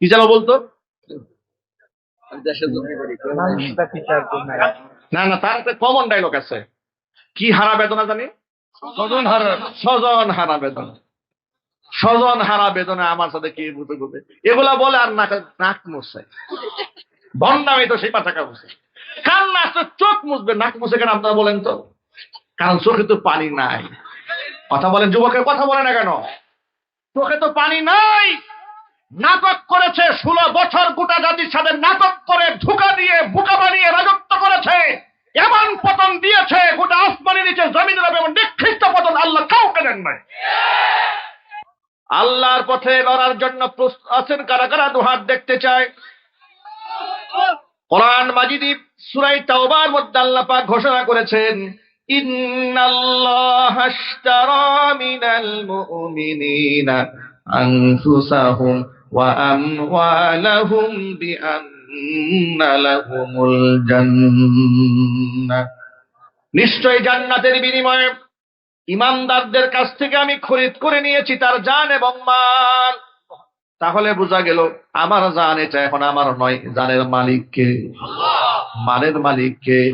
কি যেন বলতো? না না তার একটা কমন ডায়লগ আছে। কি হারা বেদনা জানি? স্বজন হারা। স্বজন হারা বেদনা। স্বজন হারা বেদনা আমার সাথে কি বুঝে বুঝে? এগুলা বলে আর নাক নাক মুছছে বন্যামি তো সেই পাঠাকা মুছে। কান্না আসলে চোখ মুছবে নাক মুছে কেন আপনারা বলেন তো? কারণ চোখে তো পানি নাই। কথা বলেন যুবকের কথা বলে না কেন? চোখে তো পানি নাই। নাটক করেছে, ষোলো বছর গোটা জাতির সাথে নাটক করে ধোকা দিয়ে, বুকা বানিয়ে রাজত্ব করেছে। এমন পতন দিয়েছে, গোটা আসমানের নিচে জমিনের এমন নিক্ষিপ্ত পতন আল্লাহ কাউকে দেন নাই। আল্লাহর পথে লড়ার জন্য আছেন কারা কারা? দুহাত দেখতে চায় কোরআন মাজিদি সুরাই তাওবার মধ্যে আল্লাহ পাক ঘোষণা করেছেন, ইন্নাল্লাহা মিনাল মুমিনিনা আনফুসাহুম। আমওয়ালাহুম বিআন্না লাহুমুল জান্নাহ নিশ্চয় জান্নাতের বিনিময়ে ইমানদারদের কাছ থেকে আমি খরিদ করে নিয়েছি তার জান এবং মাল। তাহলে বোঝা গেল, আমার জান এটা এখন আমার নয়, জানের মালিককে। মালের মালিককে।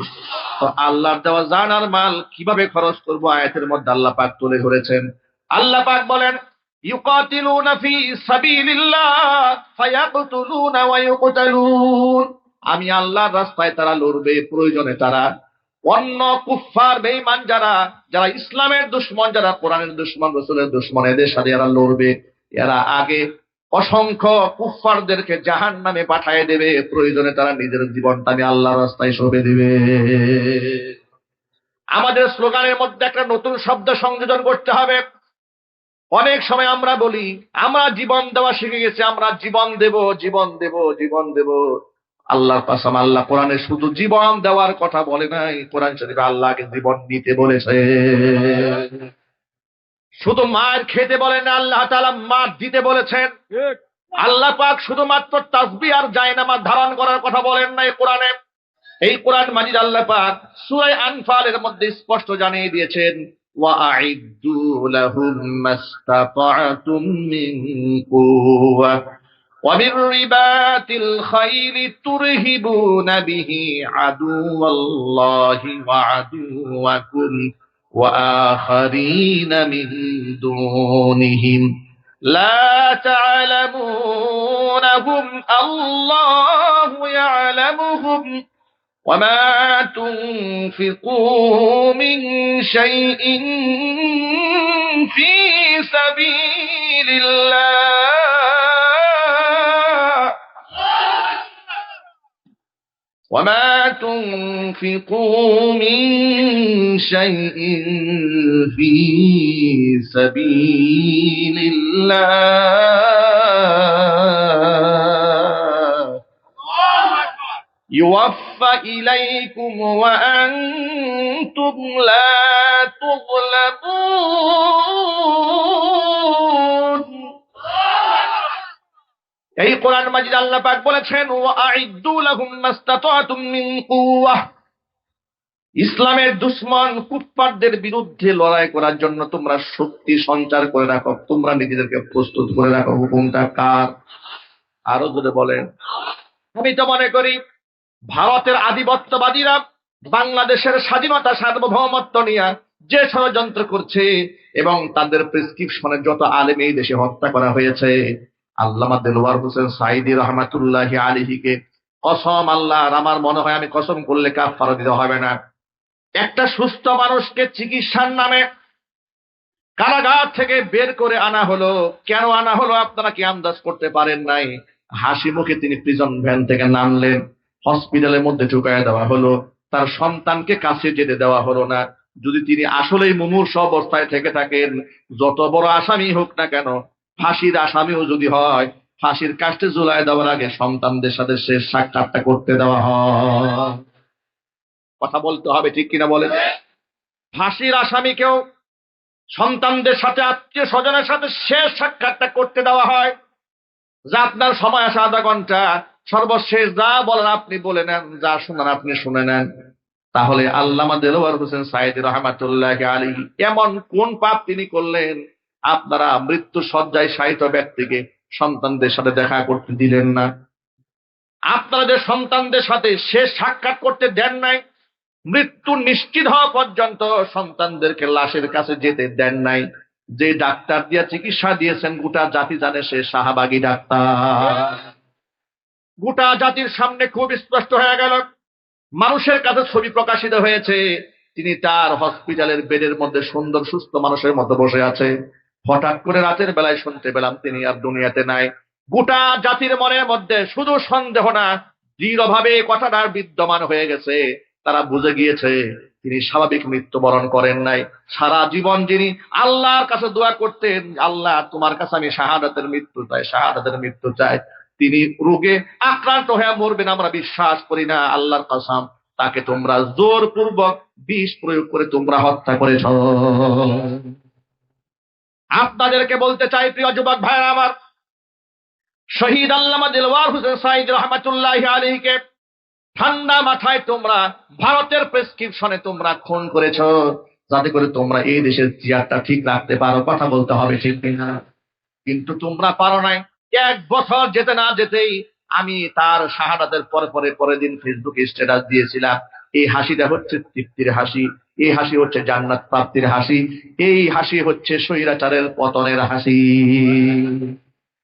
তো আল্লাহর দেওয়া জান আর মাল কীভাবে খরচ করব? আয়াতের মধ্যে আল্লাহ পাক তুলে ধরেছেন। আল্লাহ পাক বলেন يقاتلون في سبيل الله فيقتلون ويقتلون আমি আল্লাহর রাস্তায় তারা লড়বে প্রয়োজনে তারা অন্য কুফার বেঈমান যারা যারা ইসলামের দুশ্মন যারা কোরআনের দুশ্মন রসুলের দুশ্মন এদের সাথে এরা লড়বে এরা আগে অসংখ্য কুফারদেরকে জাহান নামে পাঠিয়ে দেবে প্রয়োজনে তারা নিজের জীবনটা আমি আল্লাহর রাস্তায় সঁপে দেবে আমাদের স্লোগানের মধ্যে একটা নতুন শব্দ সংযোজন করতে হবে অনেক সময় আমরা বলি আমরা জীবন দেওয়া শিখে গেছি আমরা জীবন দেব জীবন দেব জীবন দেব। আল্লাহর কাসম আল্লাহ কোরআনে শুধু জীবন দেওয়ার কথা বলে নাই কোরআন শরীফে আল্লাহকে জীবন দিতে বলেছে। শুধু মায়ের খেতে বলেন আল্লাহ তাআলা মার দিতে বলেছেন। আল্লাহ পাক শুধুমাত্র তাসবি আর জায়নামাজ ধারণ করার কথা বলেন নাই কোরআনে। এই কোরআন মাজিদ আল্লাহ পাক সূরা আনফালের মধ্যে স্পষ্ট জানিয়ে দিয়েছেন وأعدوا لهم ما استطعتم من قوة. ومن رباط الخيل ترهبون به عدو الله وعدوكم وآخرين من دونهم. لا تعلمونهم الله يعلمهم. وما تنفقوا من شيء في سبيل الله وما تنفقوا من شيء في سبيل الله يوفى إليكم وأنتم لا تظلمون এই কোরআন মাজিদ আল্লাহ পাক বলেছেন ওয়া আইদ্দু লাহুম মাস্তাতাতুম মিন কুওয়াহ ইসলামের দুশ্মন কুফফারদের বিরুদ্ধে লড়াই করার জন্য তোমরা শক্তি সঞ্চার করে রাখো তোমরা নিজেদেরকে প্রস্তুত করে রাখো হুকুমটা কার আরো যদি বলেন আমি তো মনে করি ভারতের আধিপত্যবাদীরা বাংলাদেশের স্বাধীনতা, সার্বভৌমত্ব নিয়ে যে ষড়যন্ত্র করছে এবং তাদের প্রেসক্রিপশনে যত আলেম এই দেশে হত্যা করা হয়েছে, আল্লামা দেলোয়ার হোসেন সাইদি রহমাতুল্লাহ আলিহিকে কসম আল্লাহ আমার মনে হয় আমি কসম করলে কাফারা দিতে হবে না। একটা সুস্থ মানুষকে চিকিৎসার নামে কারাগার থেকে বের করে আনা হলো, কেন আনা হলো আপনারা কি আন্দাজ করতে পারেন নাই? হাসি মুখে তিনি প্রিজন ভ্যান থেকে নামলেন। হসপিটালের মধ্যে ঢুকায় দেওয়া হলো, তার সন্তানকে কাছে যেতে দেওয়া হলো না। যদি তিনি আসলেই মুমূর্ষ অবস্থায় থেকে থাকেন, যত বড় আসামি হোক না কেন, ফাঁসির আসামিও যদি হয়, ফাঁসির কাষ্টে জুলাই দেওয়ার আগে সন্তানদের সাথে শেষ সাক্ষাৎটা করতে দেওয়া হয়। কথা বলতে হবে ঠিক কিনা বলেন? ফাঁসির আসামিকেও সন্তানদের সাথে আত্মীয় স্বজনের সাথে শেষ সাক্ষাৎটা করতে দেওয়া হয়। যা আপনার সময় আছে আধা ঘণ্টা। সর্বশেষ যা বলেন আপনি বলে নেন, যা শুনেন আপনি শুনে নেন। তাহলে আল্লামা দেলোয়ার হোসেন সাইদ রহমাতুল্লাহ আলী এমন কোন পাপ তিনি করলেন? আপনারা মৃত্যু সজ্জায় সাহিত্য ব্যক্তিকে সন্তানদের সাথে দেখা করতে দিলেন না। আপনারা যে সন্তানদের সাথে শেষ সাক্ষাৎ করতে দেন নাই, মৃত্যু নিশ্চিত হওয়া পর্যন্ত সন্তানদেরকে লাশের কাছে যেতে দেন নাই। যে ডাক্তার দিয়ে চিকিৎসা দিয়েছেন, গোটা জাতি জানে সে শাহবাগী ডাক্তার। গোটা জাতির সামনে খুব স্পষ্ট হয়ে গেল। মানুষের কাছে ছবি প্রকাশিত হয়েছে। তিনি তার হসপিটালের বেডের মধ্যে সুন্দর সুস্থ মানুষের মতো বসে আছে। হঠাৎ করে রাতের বেলায় শুনতে পেলাম, তিনি আর দুনিয়াতে নাই। গোটা জাতির মনের মধ্যে শুধু সন্দেহ না, দৃঢ়ভাবে কথাটা বিদ্যমান হয়ে গেছে। তারা বুঝে গিয়েছে, তিনি স্বাভাবিক মৃত্যুবরণ করেন নাই। সারা জীবন যিনি আল্লাহর কাছে দোয়া করতেন, আল্লাহ তোমার কাছে আমি শাহাদাতের মৃত্যু চাই, শাহাদাতের মৃত্যু চাই। তিনি রোগে আক্রান্ত হয়ে মরবেন, আমরা বিশ্বাস করি না, আল্লাহর কাসাম। তাকে তোমরা জোরপূর্বক বিষ প্রয়োগ করে তোমরা হত্যা করেছ। আপনাদেরকে বলতে চাই, প্রিয় যুবক ভাইরা আমার, শহীদ আল্লামা দিলওয়ার সাইদ রহমতুল্লাহ আলীকে ঠান্ডা মাথায় তোমরা ভারতের প্রেসক্রিপশনে তোমরা খুন করেছ, যাতে করে তোমরা এই দেশের চেয়ারটা ঠিক রাখতে পারো। কথা বলতে হবে ঠিক কিনা? কিন্তু তোমরা পারো নাই। এক বছর যেতে না যেতেই আমি তার শাহাদাতের পরে পরে পরের দিন ফেসবুকে স্ট্যাটাস দিয়েছিলাম। এই হাসিটা হচ্ছে তৃপ্তির হাসি। এই হাসি হচ্ছে জান্নাত প্রাপ্তির হাসি। এই হাসি হচ্ছে স্বৈরাচারের পতনের হাসি।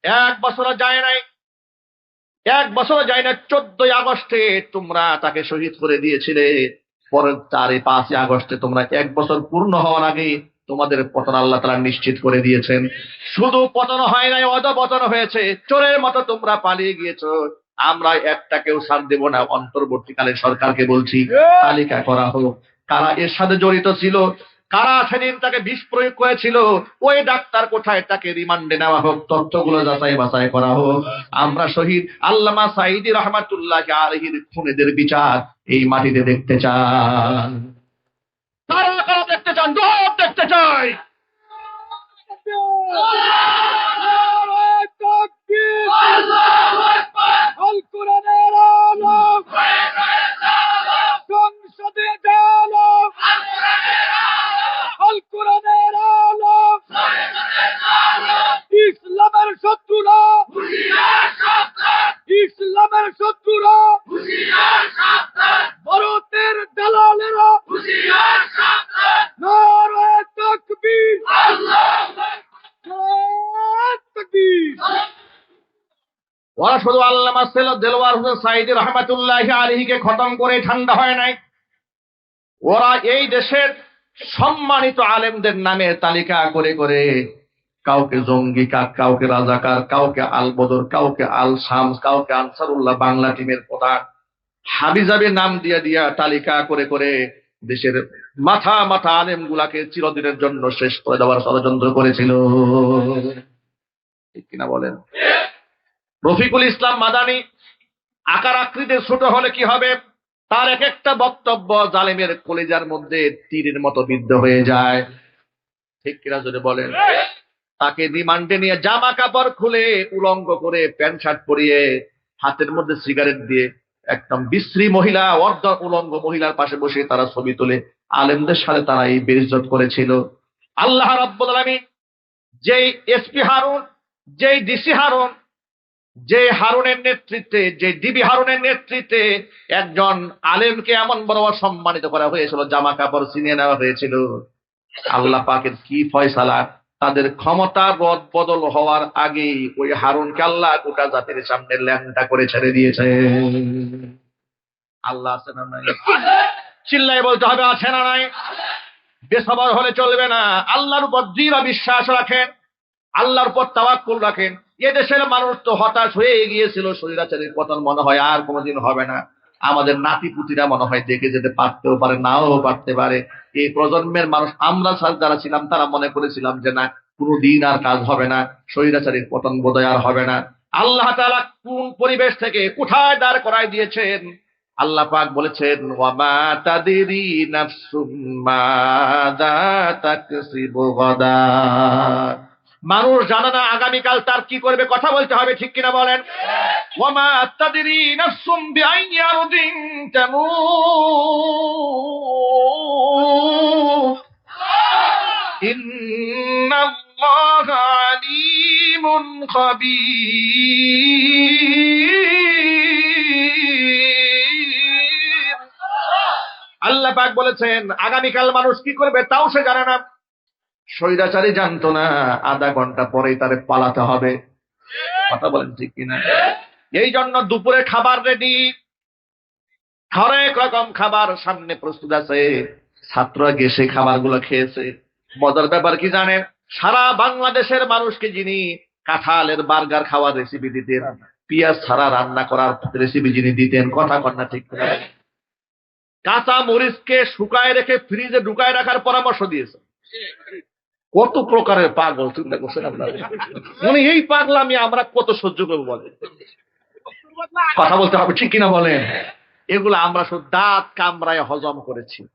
এক বছর যায় নাই। এক বছর যায় না চোদ্দই আগস্টে তোমরা তাকে শহীদ করে দিয়েছিলে। পরের চারে পাঁচই আগস্টে তোমরা এক বছর পূর্ণ হওয়ার আগে তোমাদের পতন আল্লাহ তারা নিশ্চিত করে দিয়েছেন। শুধু পতন হয় নাই, অধপতন হয়েছে। চোরের মতো তোমরা পালিয়ে গিয়েছো। আমরা একটা কেউ ছাড় দেব না। অন্তর্বর্তীকালে সরকারকে বলছি, তালিকা করা হোক। কারা এর সাথে জড়িত ছিল। কারা সেদিন তাকে বিষ প্রয়োগ করেছিল? ওই ডাক্তার কোথায়? তাকে রিমান্ডে নেওয়া হোক, তথ্যগুলো যাচাই বাছাই করা হোক। আমরা শহীদ আল্লামা সাইদি রহমাতুল্লাহ আলহির খুনেদের বিচার এই মাটিতে দেখতে চান কারা কারা দেখতে চান? আলো। ইসলামের শত্রুরা ইসলামের শত্রুরা ভারতের দালালেরা নারায়ে তাকবীর নারায়ে তাকবীর ওরা শুধু আল্লামা সেল দেলওয়ার হোসেন সাইদি রহমাতুল্লাহ আলহিকে খতম করে ঠান্ডা হয় নাই। ওরা এই দেশের সম্মানিত আলেমদের নামে তালিকা করে করে কাউকে জঙ্গি কা- কাউকে রাজাকার, কাউকে আল বদর কাউকে আল শামস কাউকে আনসারুল্লাহ বাংলা টিমের প্রধান হাবিজাবি নাম দিয়া দিয়া তালিকা করে করে দেশের মাথা মাথা আলেম গুলাকে চিরদিনের জন্য শেষ করে দেওয়ার ষড়যন্ত্র করেছিল। ঠিক কিনা বলেন? রফিকুল ইসলাম মাদানি আকার আকৃতি ছোট হলে কি হবে? তার এক একটা বক্তব্য জালেমের কলেজার মধ্যে তীরের মতো বিদ্ধ হয়ে যায়। ঠিক কিনা যদি বলেন? তাকে রিমান্ডে নিয়ে জামা কাপড় খুলে উলঙ্গ করে প্যান্ট শার্ট পরিয়ে হাতের মধ্যে সিগারেট দিয়ে একদম বিশ্রী মহিলা, অর্ধ উলঙ্গ মহিলার পাশে বসে তারা ছবি তোলে আলেমদের সাথে তারা এই বেইজ্জত করেছিল। আল্লাহ রাব্বুল আলামিন যেই এসপি হারুন, যেই ডিসি হারুন যে হারুনের নেতৃত্বে, যে ডিবি হারুনের নেতৃত্বে একজন আলেমকে এমন বড় সম্মানিত করা হয়েছিল, জামা কাপড় ছিনিয়ে নেওয়া হয়েছিল। আল্লাহ পাকের কি ফয়সালা? তাদের ক্ষমতা রদ বদল হওয়ার আগেই ওই হারুনকে আল্লাহ গোটা জাতির সামনে ল্যাংটা করে ছেড়ে দিয়েছে। আল্লাহ আছে না নাই? চিল্লাই বলতে হবে, আছে না নাই? বেসবার হলে চলবে না। আল্লাহর উপর দৃঢ় বিশ্বাস রাখেন। আল্লাহর উপর তাওয়াক্কুল রাখেন। এ দেশের মানুষ তো হতাশ হয়ে গিয়েছিল, স্বৈরাচারীর পতন মনে হয় আর কোনোদিন হবে না। আমাদের নাতি পুতিরা মনে হয় দেখে যেতে পারতেও পারে, নাও পারতে পারে। এই প্রজন্মের মানুষ, আমরা যারা ছিলাম, তারা মনে করেছিলাম যে না, কোনো দিন আর কাজ হবে না, স্বৈরাচারীর পতন বোধহয় আর হবে না। আল্লাহ তালা কোন পরিবেশ থেকে কোথায় দাঁড় করায় দিয়েছেন? আল্লাহ পাক বলেছেন, ওয়ামা তাদিরি নাফসুম মাযা মানুষ জানে না আগামীকাল তার কি করবে, কথা বলতে হবে, ঠিক কিনা বলেন? আল্লাহ পাক বলেছেন, আগামীকাল মানুষ কি করবে তাও সে জানে না। স্বৈরাচারী জানতো না, আধা ঘণ্টা পরেই তারে পালাতে হবে। কথা বলেন ঠিক কিনা? এই জন্য দুপুরে খাবার রেডি হরেক রকম খাবার সামনে প্রস্তুত আছে। ছাত্ররা গেছে খাবারগুলো খেয়েছে। মজার ব্যাপার কি জানেন? সারা বাংলাদেশের মানুষকে যিনি কাঁঠালের বার্গার খাওয়ার রেসিপি দিতেন, পেঁয়াজ ছাড়া রান্না করার রেসিপি যিনি দিতেন, কথা কন্যা ঠিক কিনা? কাঁচা মরিচকে শুকায় রেখে ফ্রিজে ঢুকায় রাখার পরামর্শ দিয়েছে। কত প্রকারের পাগল চিন্তা করছেন আপনারা? মানে এই পাগলামি আমরা কত সহ্য করব বলেন? কথা বলতে হবে, ঠিক কিনা বলেন? এগুলো আমরা দাঁত কামড়ায় হজম করেছি।